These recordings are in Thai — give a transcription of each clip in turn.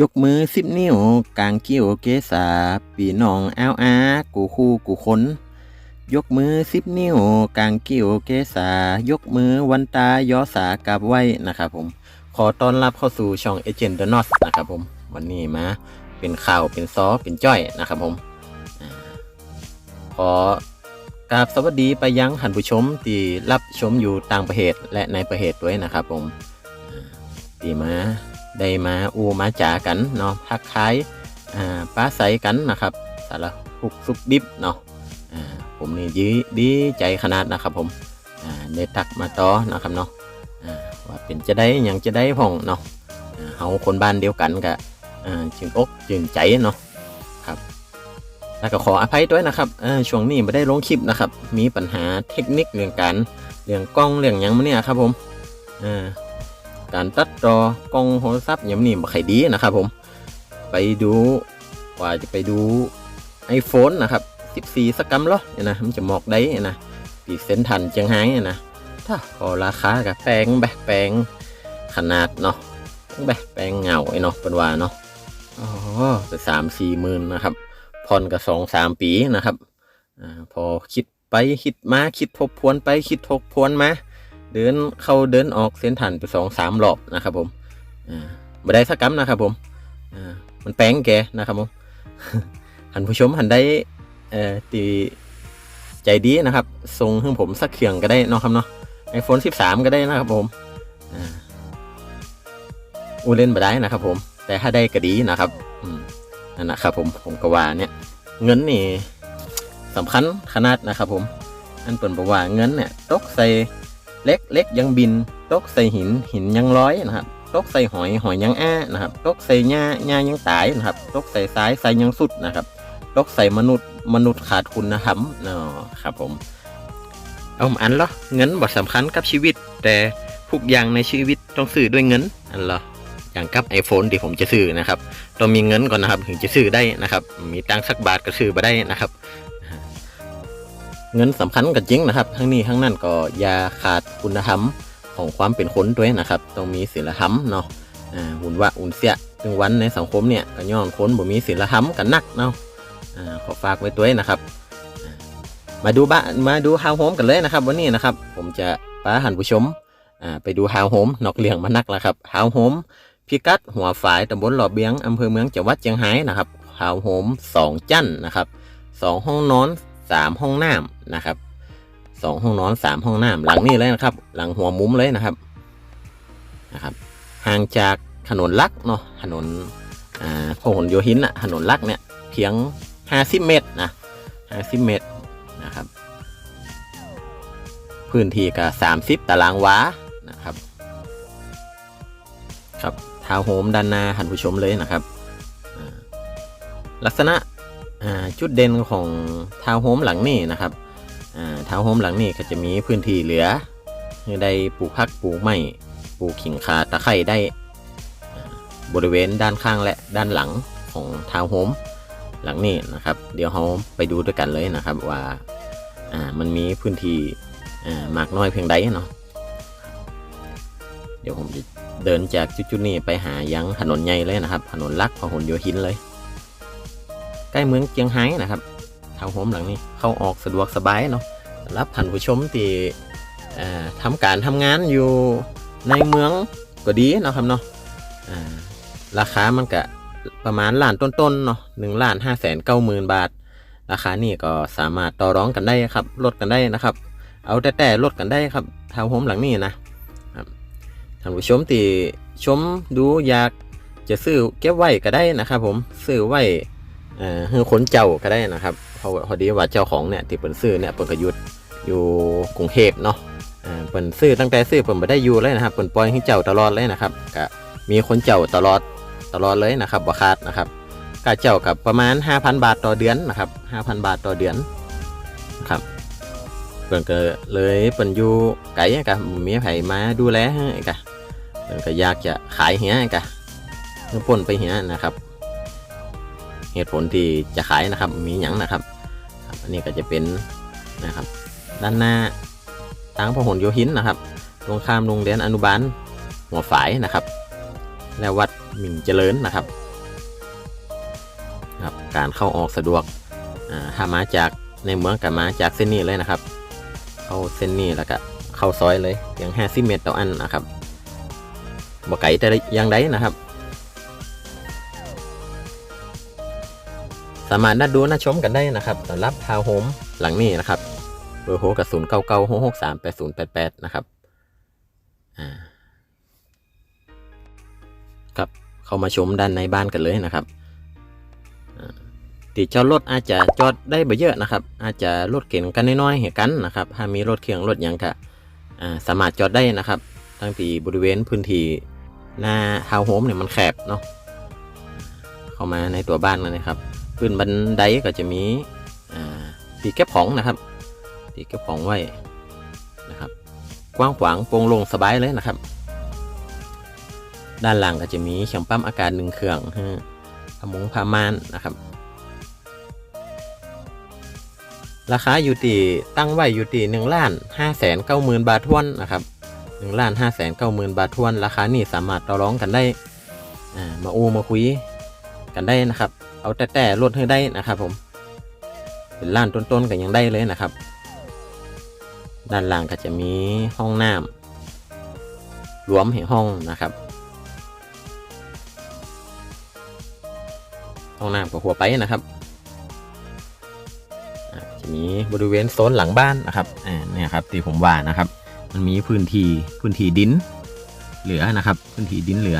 ยกมือสิบนิ้วกลางกิ้วเกษาปีน้องแอลอากูคู่กูคนยกมือสิบนิ้วกลางกิ้วเกษายกมือวันตายอสากราบไหวนะครับผม ขอต้อนรับเข้าสู่ช่องเอเจนต์เดอะนอสนะครับผม วันนี้มาเป็นข่าวเป็นซอเป็นจ้อยนะครับผมขอกราบสวัสดีไปยังท่านผู้ชมที่รับชมอยู่ต่างประเทศและในประเทศด้วยนะครับผมอ่าที่มา ได้มาอูมาจากันเนาะทักทายอ่าป้าใสกันนะครับสารหุกสุกดิบเนาะอ่าผมนี่ดีดีใจขนาดนะครับผมอ่าได้ทักมาต่อนะครับเนาะอ่าว่าเป็นจะได้หยังจะได้พ่องเนาะอ่าเฮาคนบ้านเดียวกันกะอ่าจึงอกจึงใจเนาะครับแล้วก็ขออภัยด้วยนะครับช่วงนี้ไม่ได้ลงคลิปนะครับ มีปัญหาเทคนิคเรื่องการเรื่องกล้องเรื่องยังมาเนี่ยครับผมอ่า การตัดต่อกล้องโทรศัพท์ยามนี้บ่ค่ดีนะครับผมไปดูว่าจะไปดู iPhone นะครับ 14 สกัมเหรอเนี่ยนะมันจะหมอกได้เนี่ยนะปีเซนทันเจียงไฮ้เนี่ยนะถ้าพอราคากับแปลงแบบแปลงขนาดเนาะแบบแปลงเงาไอ้เนาะเป็นว่าเนาะอ๋อไปสามสี่หมื่นนะครับผ่อนกับสองสามปีนะครับอ่าพอคิดไปคิดมาคิดทบทวนไปคิดทบทวนมา เดินเข้าเดินออกเส้นทันไปสองสามรอบนะครับผมอ่าไม่ได้สักกัมนะครับผมอ่ามันแปลงแกนะครับผมหันผู้ชมหันได้เอ่อตีใจดีนะครับส่งให้ผมสักเครื่องก็ได้เนาะครับเนาะ iPhone 13 ก็ได้นะครับผมอ่าอูเล่นมาได้นะครับผม แต่ถ้าได้ก็ดีนะครับอืมนั่นนะครับผมผมก็ว่าเนี่ยเงินนี่สำคัญขนาดนะครับผม อันเปิ่นบอกว่าเงินเนี่ยตกใส่ เล็กเล็กยังบิน ตกใส่หินหินยังร้อยนะครับ ตกใส่หอยหอยยังอ้านะครับ ตกใส่หญ้าหญ้ายังตายนะครับ ตกใส่ซ้ายซ้ายยังสุดนะครับ ตกใส่มนุษย์มนุษย์ขาดคุณธรรมเนาะครับผม เอาอันเหรอเงินบ่สำคัญกับชีวิต แต่ทุกอย่างในชีวิตต้องซื้อด้วยเงินอันเหรออย่างกับ iPhone ที่ผมจะซื้อนะครับ ต้องมีเงินก่อนนะครับ ถึงจะซื้อได้นะครับ มีตังสักบาทก็ซื้อมาได้นะครับ เงินสำคัญกันจริงนะครับ ทั้งนี้ทั้งนั้นก็อย่าขาดคุณธรรมของความเป็นคนด้วยนะครับ ต้องมีศีลธรรมเนาะอ่าหุ่นว่าอุ่นเสียถึงวันในสังคมเนี่ยก็ย้อนคนบ่มีศีลธรรมกันนักเนาะอ่าขอฝากไว้ด้วยนะครับ มาดูบ้านมาดูฮาวโฮมกันเลยนะครับ วันนี้นะครับ ผมจะพาหันผู้ชมอ่าไปดูฮาวโฮมนอกเลี่ยงมานักแล้วครับฮาวโฮมพิกัดหัวฝายตำบลหล่อเบียงอำเภอเมืองจังหวัดเชียงรายนะครับฮาวโฮมสองจั่นนะครับสองห้องนอน สามห้องน้ำนะครับสองห้องนอนสามห้องน้ำหลังนี้เลยนะครับ หลังหัวมุมเลยนะครับนะครับ ห่างจากถนนลักเนาะถนนอ่าพหลโยธินอะถนนลักเนี่ยเพียง50เมตรนะ50เมตรนะครับ พื้นที่ก็30ตารางวานะครับ ครับทาวน์โฮมด้านหน้าหันผู้ชมเลยนะครับลักษณะ จุดเด่นของทาวน์โฮมหลังนี้นะครับทาวน์โฮมหลังนี้ก็จะมีพื้นที่เหลือได้ปลูกพักปลูกไม้ปลูกขิงคาตะไคร่ได้บริเวณด้านข้างและด้านหลังของทาวน์โฮมหลังนี้นะครับ เดี๋ยวเราไปดูด้วยกันเลยนะครับว่าอ่ามันมีพื้นที่อ่ามากน้อยเพียงใดเนาะเดี๋ยวผมจะเดินจากจุดๆนี้ไปหายังถนนใหญ่เลยนะครับ ถนนลักพหลโยธินเลย ใกล้เมืองเจียงไฮ้นะครับทางโฮมหลังนี้เข้าออกสะดวกสบายเนาะรับท่านผู้ชมที่อ่าทำการทำงานอยู่ในเมืองก็ดีนะครับเนาะราคามันก็ประมาณล้านต้นๆเนาะหนึ่งล้านห้าแสนเก้าหมื่นบาท ราคานี่ก็สามารถต่อรองกันได้ครับ ลดกันได้นะครับ เอาแต่แต่ลดกันได้ครับทาวน์โฮมหลังนี้นะครับท่านผู้ชมที่ชมดูอยากจะซื้อเก็บไว้ก็ได้นะครับผมซื้อไว้ เอ่อให้คนเจ้าก็ได้นะครับเพราะพอดีว่าเจ้าของเนี่ยที่เปิ่นซื้อเนี่ยเปิ่นก็ยุดอยู่กรุงเทพเนาะอ่าเปิ่นซื้อตั้งแต่ซื้อเปิ่นไม่ได้อยู่เลยนะครับเปิ่นปล่อยให้เจ้าตลอดเลยนะครับก็มีคนเจ้าตลอดตลอดเลยนะครับบ่ขาดนะครับค่าเจ้ากับประมาณ 5,000 บาทต่อเดือนนะครับ5,000 บาทต่อเดือนครับเพิ่นก็เลยเพิ่นอยู่ไกลกะบ่มีไผมาดูแลให้กะเพิ่นก็อยากจะขายเหียกะเพิ่นปนไปเหียนะครับ เหตุผลที่จะขายนะครับ มีหยังนะครับ อันนี้ก็จะเป็นนะครับ ด้านหน้าทางพหลโยธินนะครับ ตรงข้ามโรงเรียนอนุบาลหัวฝายนะครับ และวัดมิ่งเจริญนะครับครับ การเข้าออกสะดวกอ่าถ้ามาจากในเมืองกับมาจากเส้นนี้เลยนะครับ เข้าเส้นนี้แล้วก็เข้าซอยเลยเพียง50 เมตรต่ออันนะครับบ่ไก่แต่ยังไดนะครับ สามารถนัดดูนัดชมกันได้นะครับสำหรับทาวน์โฮมหลังนี้นะครับเบอร์โฮกับศูนย์เก้าเก้าหกหกสามแปดศูนย์แปดแปดนะครับอ่าครับเข้ามาชมด้านในบ้านกันเลยนะครับอ่าติดจอดรถอาจจะจอดได้บ่เยอะนะครับ อาจจะรถเข็นกันน้อยๆเหตุกันนะครับ ถ้ามีรถเคียงรถยังก็อ่าสามารถจอดได้นะครับทั้งที่บริเวณพื้นที่หน้าทาวน์โฮมเนี่ยมันแคบเนาะเข้ามาในตัวบ้านเลยนะครับ ขึ้นบันไดก็จะมีอ่าที่เก็บของนะครับที่เก็บของไว้นะครับ กว้างขวางโปร่งโล่งสบายเลยนะครับ ด้านหลังก็จะมีเครื่องปั๊มอากาศหนึ่งเครื่องให้พมุงพามานนะครับ ราคาอยู่ที่ตั้งไว้อยู่ที่หนึ่งล้านห้าแสนเก้าหมื่นบาททวนนะครับหนึ่งล้านห้าแสนเก้าหมื่นบาททวน ราคานี่สามารถต่อรองกันได้อ่ามาอูมาคุยกันได้นะครับ เอาแต่แต่ลดให้ได้นะครับ ผม เป็นล้านต้นๆกันยังได้เลยนะครับ ด้านล่างก็จะมีห้องน้ำรวมให้ห้องนะครับ ห้องน้ำกับหัวไปนะครับจะมีบริเวณโซนหลังบ้านนะครับอ่าเนี่ยครับที่ผมว่านะครับ มันมีพื้นที่พื้นที่ดิน เหลือนะครับ พื้นที่ดินเหลือ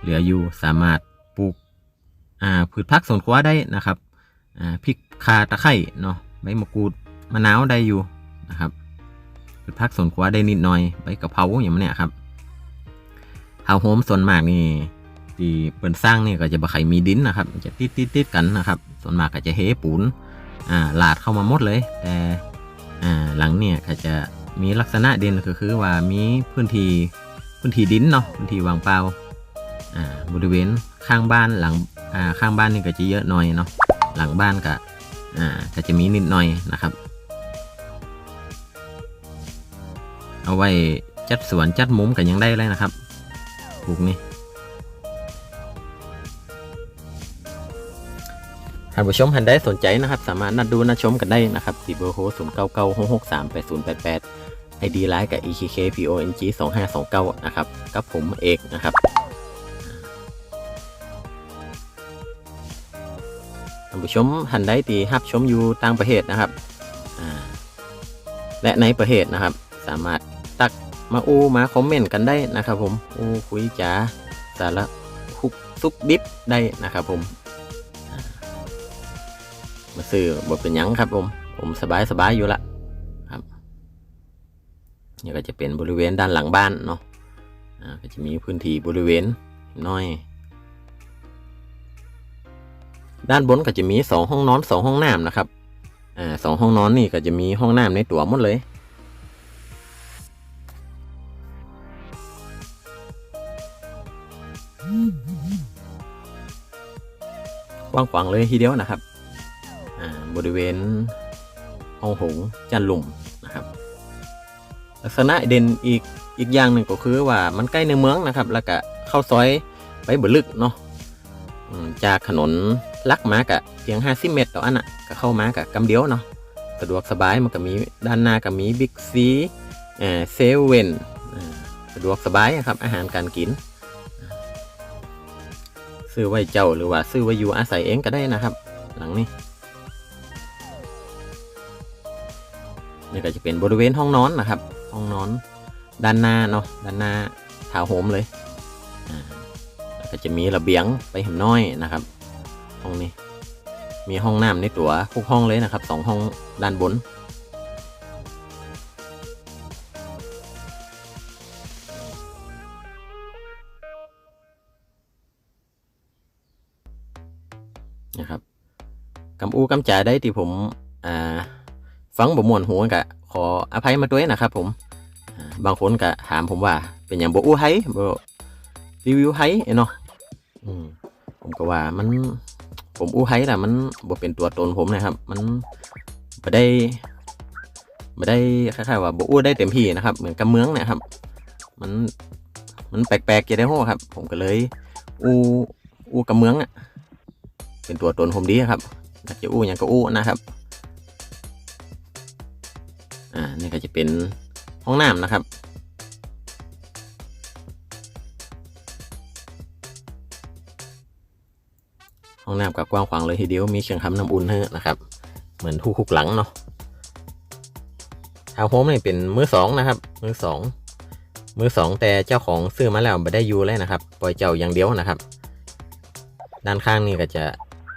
เหลืออยู่สามารถ อ่าพืชผักสวนครัวได้นะครับอ่าพริกข่าตะไคร้เนาะใบมะกรูดมะนาวได้อยู่นะครับพืชผักสวนครัวได้นิดหน่อยใบกะเพราอย่างนี้ยครับทาโฮมส่วนมากนี่ที่เปิดสร้างนี่ก็จะบ่ใครมีดินนะครับจะติดติดติดกันนะครับ ส่วนมากก็จะเฮปูนอ่าลาดเข้ามาหมดเลย แต่อ่าหลังเนี่ยก็จะมีลักษณะเด่นก็คือว่ามีพื้นที่พื้นที่ดินเนาะพื้นที่ว่างเปล่าอ่าบริเวณ ข้างบ้านหลังอ่าข้างบ้านนี่ก็จะเยอะหน่อยเนาะหลังบ้านก็อ่าก็จะมีนิดหน่อยนะครับ เอาไว้จัดสวนจัดมุมกันยังได้เลยนะครับปลูกนี่ท่านผู้ชมท่านใดสนใจนะครับ สามารถนัดดูนัดชมกันได้นะครับที่เบอร์โทร0 9 9 6 6 3 8 0 8 8 ID ไลน์กับ EKK PONG 2529 นะครับ กับผมเอกนะครับ ผู้ชมท่านใดที่รับชมอยู่ต่างประเทศนะครับ และในประเทศนะครับ สามารถตักมาอู้มาคอมเมนต์กันได้นะครับผมอู้คุยจ๋าสาระคุกซุกดิบได้นะครับผมมาซื้อบทเป็นยังครับผม ผมสบายสบายอยู่ละครับนี่ก็จะเป็นบริเวณด้านหลังบ้านเนาะก็จะมีพื้นที่บริเวณน้อย ด้านบนก็จะมีสองห้องนอนสองห้องน้ำนะครับ อ่าสองห้องนอนนี่ก็จะมีห้องน้ำในตัวหมดเลย กว้างขวางเลยทีเดียวนะครับ อ่าบริเวณห้องโถงจันลุมนะครับ ลักษณะเด่นอีกอีกอย่างหนึ่งก็คือว่ามันใกล้ในเมืองนะครับ แล้วก็เข้าซอยไปบ่ลึกเนาะจากถนน ลักมากะเพียง 50 เมตรต่ออันอะก็เข้ามากะกำเดียวเนาะสะดวกสบายมันก็มีด้านหน้าก็มีบิ๊กซีเอ่อเซเว่นสะดวกสบายอะครับอาหารการกิน ซื้อไว้เจ้าหรือว่าซื้อไว้อยู่อาศัยเองก็ได้นะครับ หลังนี้นี่ก็จะเป็นบริเวณห้องนอนนะครับ ห้องนอนด้านหน้าเนาะด้านหน้าทาวโฮมเลยแล้วก็จะมีระเบียงไปเห็มน้อยนะครับ ห้องนี้ มีห้องน้ำในตัวทุกห้องเลยนะครับสองห้องด้านบน นะครับกำอูกำจ่าได้ที่ผมอ่าฟังบ่มวนหัวกะขออภัยมาด้วยนะครับ ผมบางคนก็ถามผมว่า เป็นอย่างบ่อู้ไห้บ่รีวิวไฮเนาะอืมผมก็ว่ามัน ผมอู้ไฮแต่ะมันบ่เป็นตัวตนผมนะครับ มันไม่ได้ไม่ได้คล้ายๆว่าบ่อู้ได้เต็มที่นะครับ เหมือนกับเมืองนะครับ มันมันแปลกๆจะได้โหครับ ผมก็เลย อู้อู้กับเมืองอะเป็นตัวตนผมดีครับอยากจะอู้หยังก็อู้นะครับอ่านี่ก็จะเป็นห้องน้ำนะครับ ห้องน้ำกับกว้างขวางเลยทีเดียวมีเชียงคำน้ำอุ่นให้นะครับ เหมือนทุกคุกหลังเนาะทาวน์โฮมนี่เป็นมือสองนะครับ มือสองมือสองแต่เจ้าของซื้อมาแล้วไม่ได้อยู่เลยนะครับ ปล่อยเจ้าอย่างเดียวนะครับ ด้านข้างนี่ก็จะ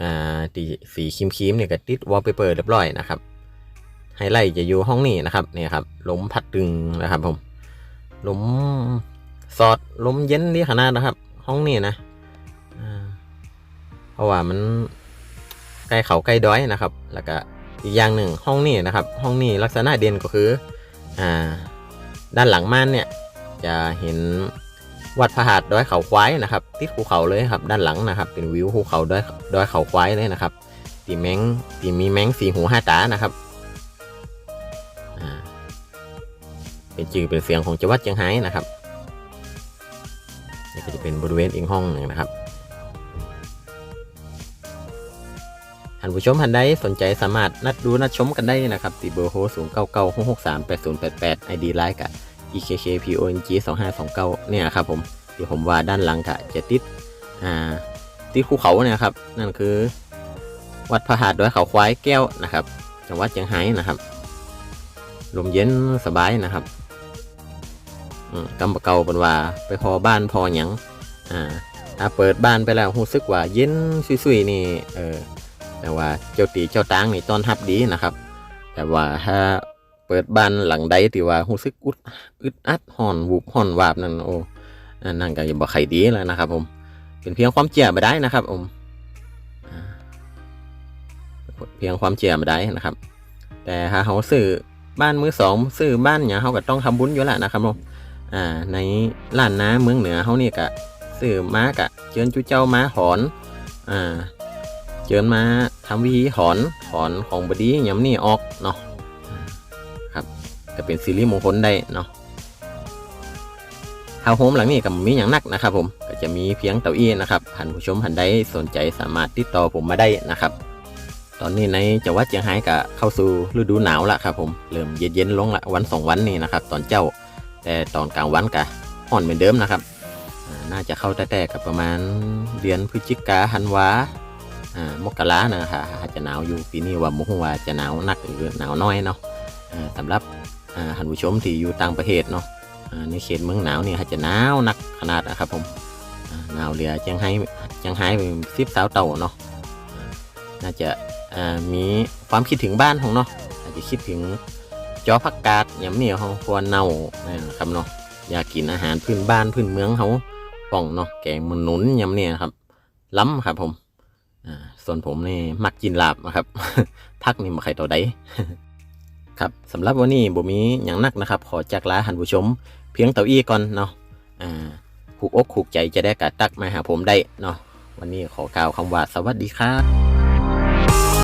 อ่าตีสีครีมๆเนี่ยก็ติดวอลเปเปอร์เรียบร้อยนะครับไฮไลท์จะอยู่ห้องนี้นะครับเนี่ยครับลมพัดตึงนะครับผมลมสอดลมเย็นดีขนาดนะครับ ห้องนี้นะ เพราะว่ามันใกล้เขาใกล้ดอยนะครับ แล้วก็อีกอย่างหนึ่งห้องนี้นะครับ ห้องนี้ลักษณะเด่นก็คืออ่าด้านหลังม่านเนี่ยจะเห็นวัดพระหัตถ์ดอยเขาควายนะครับติดภูเขาเลยครับด้านหลังนะครับ เป็นวิวภูเขาดอยดอยเขาควายเลยนะครับตีแมงตีมีแมงสีหูห้าตานะครับเป็นจือเป็นเสียงของจังหวัดเชียงไฮ้นะครับนี่ก็จะเป็นบริเวณอีกห้องหนึ่งนะครับ ท่านผู้ชมท่านใดสนใจสามารถนัดดูนัดชมกันได้นะครับที่เบอร์โทร0 9 9 6 6 3 8 0 8 8 ID ไลน์กับ EKKPONG 2529เก้าเนี่ยครับผมที่ผมว่าด้านหลังกะจะติดอ่าติดภูเขาเนี่ยครับ นั่นคือ วัดพระหาดดอยเขาควายแก้วนะครับจังหวัดเชียงไฮ้นะครับลมเย็นสบายนะครับอืมกำปะเก่าเป็นว่าไปพอบ้านพอหยังอ่าถ้าเปิดบ้านไปแล้วรู้สึกว่าเย็นซุยๆนี่เออ แต่ว่าเจ้าตีเจ้าตางนี่ต้อนรับดีนะครับ แต่ว่าถ้าเปิดบ้านหลังใดที่ว่ารู้สึกอุดอึดอัดห่อนวูบห่อนวาบนั่นโอ้นั่นก็จะบ่ใครดีแล้วนะครับ ผมเป็นเพียงความเจียมาได้นะครับ ผมเพียงความเจียมาได้นะครับ แต่ถ้าเขาซื้อบ้านมือสองซื้อบ้านเนี่ยเขาก็ต้องทำบุญอยู่แล้วนะครับผมอ่าในล้านนาเมืองเหนือเขานี่ก็ซื้อม้ากะเจิญจุเจ้าม้าหอนอ่า เจิญมาทำวิธีหอนหอนของบดียำนี่ออกเนาะครับก็เป็นซีรีส์มงคลได้เนาะทาวน์โฮมหลังนี้ก็มีอย่างนักนะครับ ผมก็จะมีเพียงเก้าอี้นะครับท่านผู้ชมท่านใดสนใจสามารถติดต่อผมมาได้นะครับ ตอนนี้ในจังหวัดเชียงรายก็เข้าสู่ฤดูหนาวละครับ ผมเริ่มเย็นๆลงละวันสองวันนี้นะครับ ตอนเจ้าแต่ตอนกลางวันก็อ่อนเหมือนเดิมนะครับน่าจะเข้าแต่ๆกับประมาณเดือนพฤศจิกาธันวา มกรานะฮะอาจจะหนาวอยู่ปีนี้ว่ามุงว่าจะหนาวหนักหรือหนาวน้อยเนาะสำหรับท่านผู้ชมที่อยู่ต่างประเทศเนาะในเขตเมืองหนาวเนี่ยอาจจะหนาวหนักขนาดนะครับผมหนาวเหลือจังไห้จังไห้เป็นสิบสาวเต่าเนาะอาน่าจะมีความคิดถึงบ้านของเนาะอาจจะคิดถึงจอผักกาดยำเหนียวของครัวเน่านะครับเนาะอยากกินอาหารพื้นบ้านพื้นเมืองเขาป่องเนาะแกงมันหนุนยำเนี่ยครับล้ำครับผม ส่วนผมนี่มักกินลาบนะครับ พักนี่มาใครต่อใดครับสำหรับวันนี้บ่มีอย่างนักนะครับ ขอจากลาหันผู้ชม เพียงเต่าอี้ก่อนเนาะอ่าหูกอกหูกใจจะได้กะตักมาหาผมได้เนาะวันนี้ขอกล่าวคำว่าสวัสดีครับ